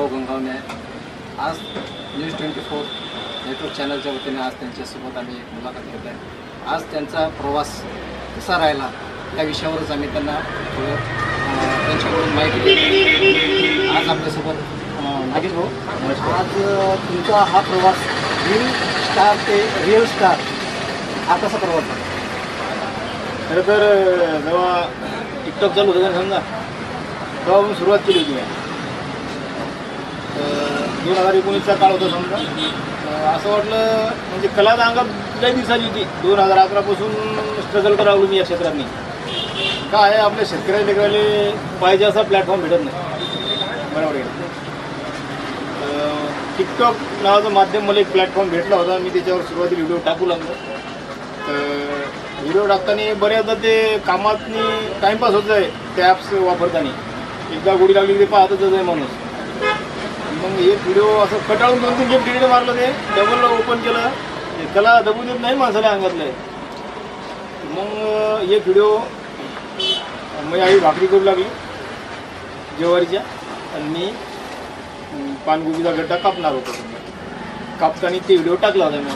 आज news twenty four network चॅनलच्या वतीने आज त्यांच्यासोबत आम्ही एक मुलाखत घेत आहे. आज त्यांचा प्रवास कसा राहिला या विषयावरच आम्ही त्यांना थोडं त्यांच्याकडून माहिती घेतली आज आपल्यासोबत नागेश भाऊ. आज तुमचा हा प्रवास रिल स्टार ते रिअल स्टार हा कसा प्रवास झाला? खरं तर जेव्हा टिकटॉक चालू होतं ना समजा तेव्हा आपण सुरुवात केली होती. दोन हजार एकोणीसचा काळ होता समजा. असं वाटलं म्हणजे कला तर अंगात लई दिसायची होती. दोन हजार अकरापासून स्ट्रगल करावं मी या क्षेत्रांनी काय आहे आपल्या शेतकऱ्या लेकराले पाहिजे असा प्लॅटफॉर्म भेटत नाही. बरोबर आहे टिकटॉक नावाचं माध्यम मला एक प्लॅटफॉर्म भेटला होता. मी त्याच्यावर सुरुवातीला व्हिडिओ टाकू लागलो. तर व्हिडिओ टाकताना बऱ्याचदा ते कामातनी टाईमपास होत आहे त्या ॲप्स वापरताना. एकदा गोडी लागली की ते पाहतच आहे माणूस. मग एक व्हिडिओ असं कटाळून दोन तीन गेम डिलीट मारलं ते. डबल ओपन केलं. ते त्याला दबू देत नाही माणसाला अंगातलं. मग एक व्हिडिओ माझी आई भाकरी करू लागली. जेवारीच्या. आणि मी अं, पानगोबीचा गड्डा कापणार होतो. कापताना ते व्हिडिओ टाकला होता मी.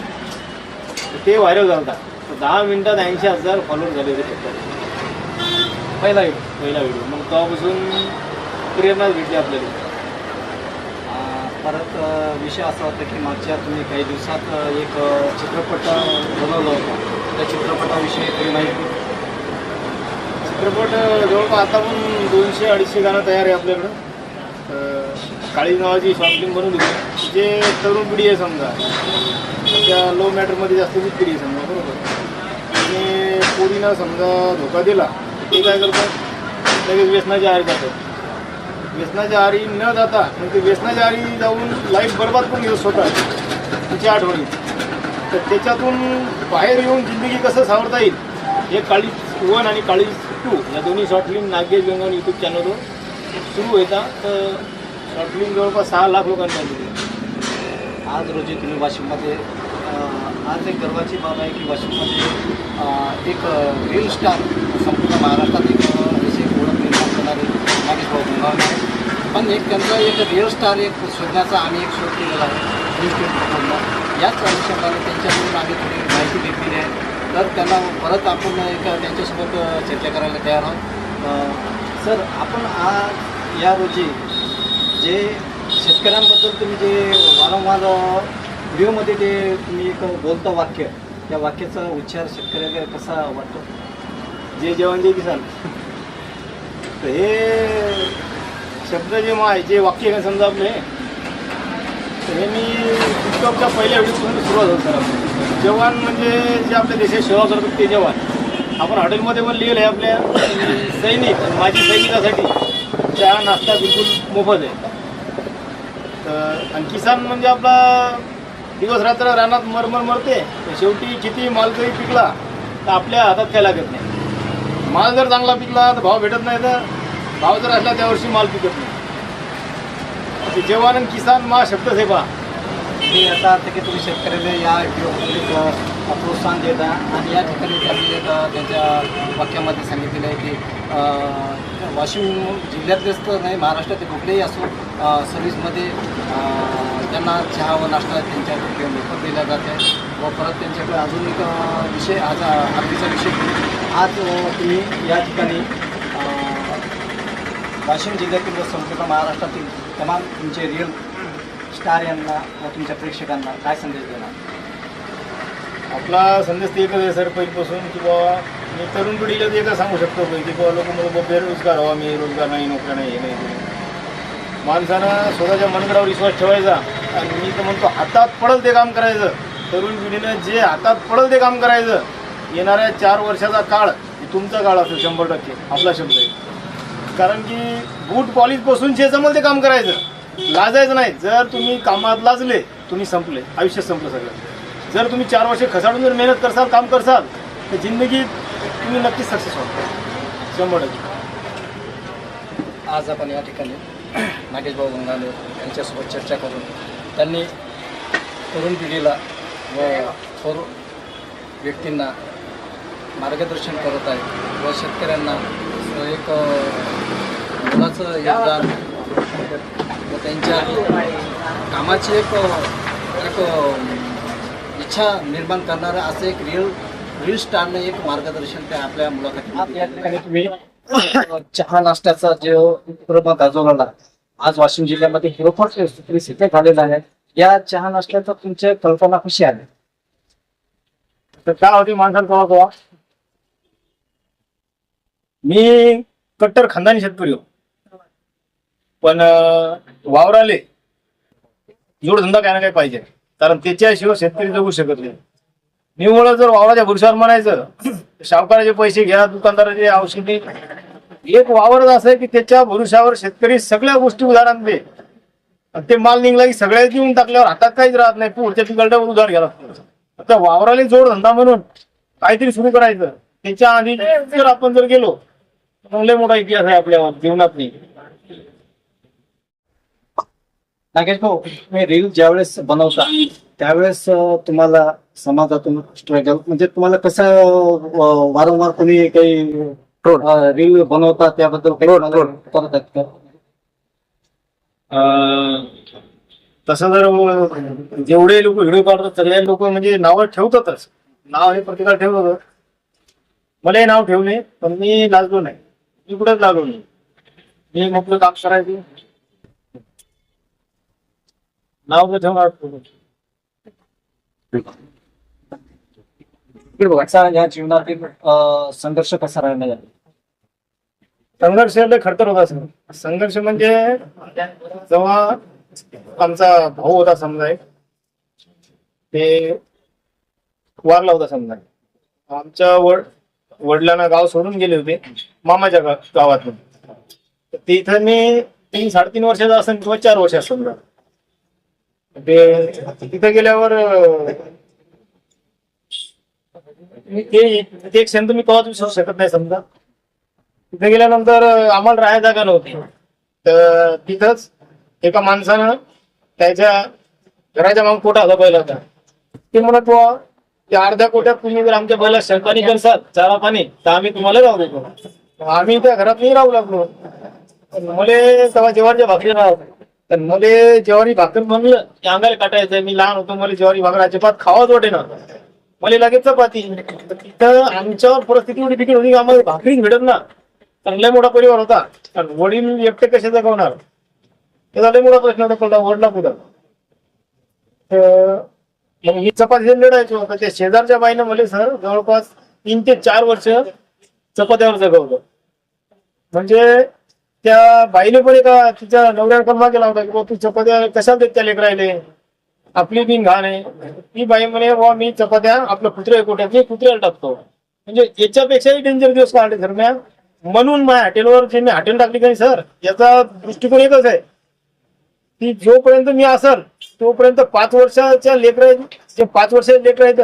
तर ते व्हायरल झाला होता. तर दहा मिनिटात ऐंशी हजार फॉलोअर झाले होते फक्त पहिला व्हिडिओ पहिला व्हिडिओ मग तेव्हापासून प्रेरणाच भेटली आपल्याला. परत विषय असा होता की मागच्या तुम्ही काही दिवसात एक चित्रपट अं, बनवला होता. त्या चित्रपटाविषयी काही माहिती? चित्रपट जवळपास आता पण दोनशे अडीचशे गाणं तयार आहे आपल्याकडं. काळी नावाची शॉर्ट बनवली होती. जे तरुण पिढी आहे समजा त्या लो मॅटरमध्ये जास्त जी पिढी आहे समजा बरोबर? आणि पोरीनं समजा धोका दिला ते काय करतात? लगेच व्यसनाच्या आहारी जातात व्यसनाच्या आहारी न जाता म्हणजे व्यसनाच्या आहारी जाऊन लाईफ बरबाद करून घेऊ स्वतः तिची आठवणी. तर त्याच्यातून बाहेर येऊन जिंदगी कसं सावरता येईल हे काळीज वन आणि काळीज टू या दोन्ही short film Nagesh Gangawane YouTube चॅनलवर सुरू होता. तर शॉर्ट फिल्म जवळपास सहा लाख लोकांनी पाहिली आज रोजी तुम्ही वाशिममध्ये आज एक गर्वाची बाब आहे की वाशिममध्ये एक रील स्टार संपूर्ण महाराष्ट्रात एक अं, अशी ओळख निर्माण करणारे नागेश भाऊ पण एक त्यांचा एक रिअल स्टार एक शोधण्याचा आम्ही एक शोध केलेला आहे. याच अनुषंगाने त्यांच्याकडून आम्ही थोडी माहिती घेतलेली आहे. तर त्यांना परत आपण एक त्यांच्यासोबत चर्चा करायला तयार आहोत. सर आपण आज या रोजी जे शेतकऱ्यांबद्दल तुम्ही जे वारंवार व्हिओमध्ये ते तुम्ही एक बोलता वाक्य त्या वाक्याचा उच्चार शेतकऱ्याला कसा वाटतो? जे जेवण जे किसान तर हे शब्द जे माय जे वाक्य आहे समजा आपले हे मी टिकटॉकच्या पहिल्या व्हिडिओपासून सुरुवात होत सर जवान म्हणजे जे आपल्या देशात सेवा करतात ते जवान. आपण हॉटेलमध्ये पण लिहिलं आहे आपल्या सैनिक आणि माजी सैनिकासाठी चहा नाश्ता बिलकुल मोफत आहे. तर आणि किसान म्हणजे आपला दिवस रात्र रानात मरमर मरते तर शेवटी किती माल जरी पिकला तर आपल्या हातात काय लागत नाही. माल जर चांगला पिकला तर भाव भेटत नाही तर भाव जर असला त्या वर्षी माल पिकत नाही. ते जवान आणि किसान मा शब्द आहे पहा हे याचा अर्थ की तुम्ही शेतकऱ्याला या व्हिडिओमध्ये एक प्रोत्साहन देता आणि या ठिकाणी त्यांनी त्यांच्या वाक्यामध्ये सांगितलेलं आहे की वाशिम जिल्ह्यातलेच तर नाही महाराष्ट्रातील कुठलेही असो सर्व्हिसमध्ये त्यांना चहा व नाश्ता त्यांच्याकडे मोफत दिला जाते व परत त्यांच्याकडे अजून एक विषय आज अ, आरतीचा विषय आज तुम्ही या ठिकाणी वाशिम जिल्ह्यातील व संपूर्ण महाराष्ट्रातील तमाम तुमचे रिअल स्टार यांना व तुमच्या प्रेक्षकांना काय संदेश देणार? आपला संदेश ते एकच आहे सर पहिलीपासून की बाबा मी तरुण पिढीला तर एकच सांगू शकतो की बाबा लोक म्हणतो बेरोजगार व्हा मी रोजगार नाही नोकऱ्या नाही हे नाही माणसानं स्वतःच्या मनगडावर विश्वास ठेवायचा आणि मी तर म्हणतो हातात पडल ते काम करायचं. तरुण पिढीनं जे हातात पडल ते काम करायचं. येणाऱ्या चार वर्षाचा काळ तुमचा काळ असेल शंभर टक्के. आपला शब्द आहे. कारण की बूट पॉलिशपासून जे जमल ते काम करायचं. लाजायचं नाही. जर तुम्ही कामात लाजले तुम्ही संपले. आयुष्य संपलं सगळं. जर तुम्ही चार वर्ष खसाडून जर मेहनत करसाल काम करसाल तर जिंदगीत तुम्ही नक्कीच सक्सेस व्हाल शंभर टक्के. आज आपण या ठिकाणी नागेश भाऊ गंगाले यांच्यासोबत चर्चा करून त्यांनी तरुण पिढीला व थोर व्यक्तींना मार्गदर्शन करत आहे व शेतकऱ्यांना एक मोलाचं योगदान व त्यांच्या कामाची एक एक इच्छा निर्माण करणारं असं एक रिअल रील स्टारने एक मार्गदर्शन त्या आपल्या मुलाखती या ठिकाणी तुम्ही चहा नाश्त्याचा जो उपक्रम गाजवला आज वाशिम जिल्ह्यामध्ये खरोखर सिद्ध झालेला आहे. या चहा नाश्त्याचा तुमच्या कल्पना कशी आली? तर काय होती. कवा मी कट्टर खानदानी शेतकरी हो. पण वावराले जोडधंदा काय ना काय पाहिजे कारण त्याच्याशिवाय शेतकरी जगू शकत नाही. निव्वळ जर वावराच्या भुरशावर म्हणायचं सावकाराचे पैसे घ्या दुकानदाराचे औषधी. एक वावरच असं आहे की त्याच्या भरोशावर शेतकरी सगळ्या गोष्टी उदाहरण दे. आणि ते माल निघला की सगळ्याच देऊन टाकल्यावर हातात काहीच राहत नाही. पुढच्या पिकाला उधार घ्यायला आता वावराला जोडधंदा म्हणून काहीतरी सुरू करायचं. त्याच्या आधी जर आपण जर गेलो लय मोठा इतिहास आहे आपल्या जीवनात नाही नागेश भाऊ तुम्ही रील ज्यावेळेस बनवता त्यावेळेस तुम्हाला समाजातून स्ट्रगल म्हणजे तुम्हाला कसं अं, वारंवार कोणी काही रील बनवता त्याबद्दल काही आहेत का अं, तसं जर जेवढे लोक व्हिडिओ काढतात सगळे लोक म्हणजे नावं ठेवतातच. नाव हे प्रत्येकाला ठेवतात. मला हे नाव ठेवले पण मी लाजलो नाही. मी कुठेच लागलो नाही मी म्हटलं काम करायचं. नाव तर ठेवणार या जीवनातील संघर्ष कसा राहिला? संघर्ष लय खडतर होता सर. संघर्ष म्हणजे जेव्हा आमचा भाऊ होता समजा एक, ते वारला होता समजा. आमच्या वडिलांना गाव सोडून गेले होते मामाच्या गावातून. तिथं मी तीन साडेतीन वर्षाचा असेल किंवा चार वर्ष असेल. ते तिथं गेल्यावर ते एक क्षण तुम्ही मी कवाच विसरू शकत नाही समजा. तिथे गेल्यानंतर आम्हाला राहायला जागा नव्हती. तर तिथंच एका माणसानं त्याच्या घराच्या मागून पोटा होता पहिला होता. ते म्हणत त्या अर्ध्या कोट्यात तुम्ही जर आमच्या बैला शंकानी करसाल चारा पाणी तर आम्ही तुम्हाला राहू देतो. आम्ही त्या घरात नाही राहू लागलो. मुले मले तेव्हा जेवारीच्या भाकरी राहत तर मले जेवारी भाकर म्हणलं की अंगाला काटायचं मी लहान होतो मला जेवारी भाकर अजिबात खावाच वाटे ना. मला लगेच चपाती. तर तिथं आमच्यावर परिस्थिती एवढी बिकट होती आम्हाला भाकरीच भेटत ना. चांगला मोठा परिवार होता. कारण वडील एकटे कसे जगवणार? त्याचा लय मोठा प्रश्न होता पडला वडला कुठं? तर मग मी चपाती लढायचो आता त्या शेजारच्या बाईनं मला सर जवळपास तीन ते चार वर्ष चपात्यावर जगवलं. म्हणजे त्या बाईने पण एका तिच्या नवऱ्याने कलमा केला होता की बुवा तू चपात्या कशाला देत त्या लेकरायले आपली बिन घाण आहे. ती बाई म्हणे बुवा मी चपात्या आपलं कुत्रे कुठे मी कुत्र्याला टाकतो. म्हणजे याच्यापेक्षाही डेंजर दिवस काढले सर. म्या म्हणून माझ्या हॉटेलवर जे मी हॉटेल टाकली का नाही सर याचा दृष्टिकोन एकच आहे. की जोपर्यंत मी असल तोपर्यंत पाच वर्षाच्या लेकर जे पाच वर्षाचे लेकर आहेत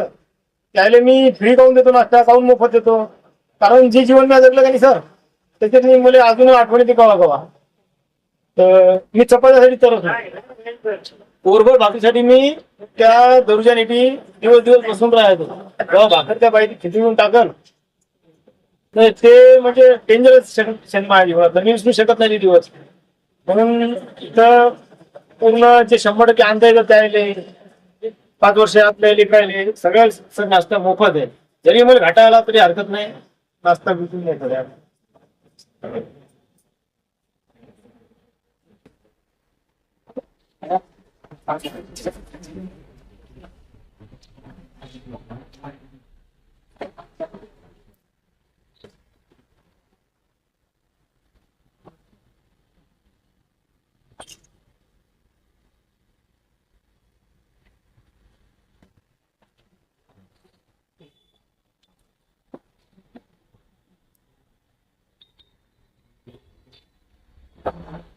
त्याला मी फ्री काऊन देतो नाश्ता काऊन मोफत देतो कारण जे जीवन मी जगलं का नाही सर त्याच्यात मी मला अजून आठवणी ते कवा कवा तर मी चपात्यासाठी तरच पोरभर भाकरीसाठी मी त्या दरुजानेटी दिवस दिवस बसून राहायचो जेव्हा भाकर त्या बाई खिचडून टाकल ते म्हणजे डेंजरस क्षण माझ्या जीवनात मी विसरू शकत नाही दिवस म्हणून तर पूर्ण जे शंभर टक्के अंदाजात राहिले पाच वर्ष आपल्याला राहिले सगळ्या नाश्ता मोफत आहे. जरी मला घाटा आला तरी हरकत नाही. नाश्ता बिलकुल नाही करूया Thank you. 감사합니다.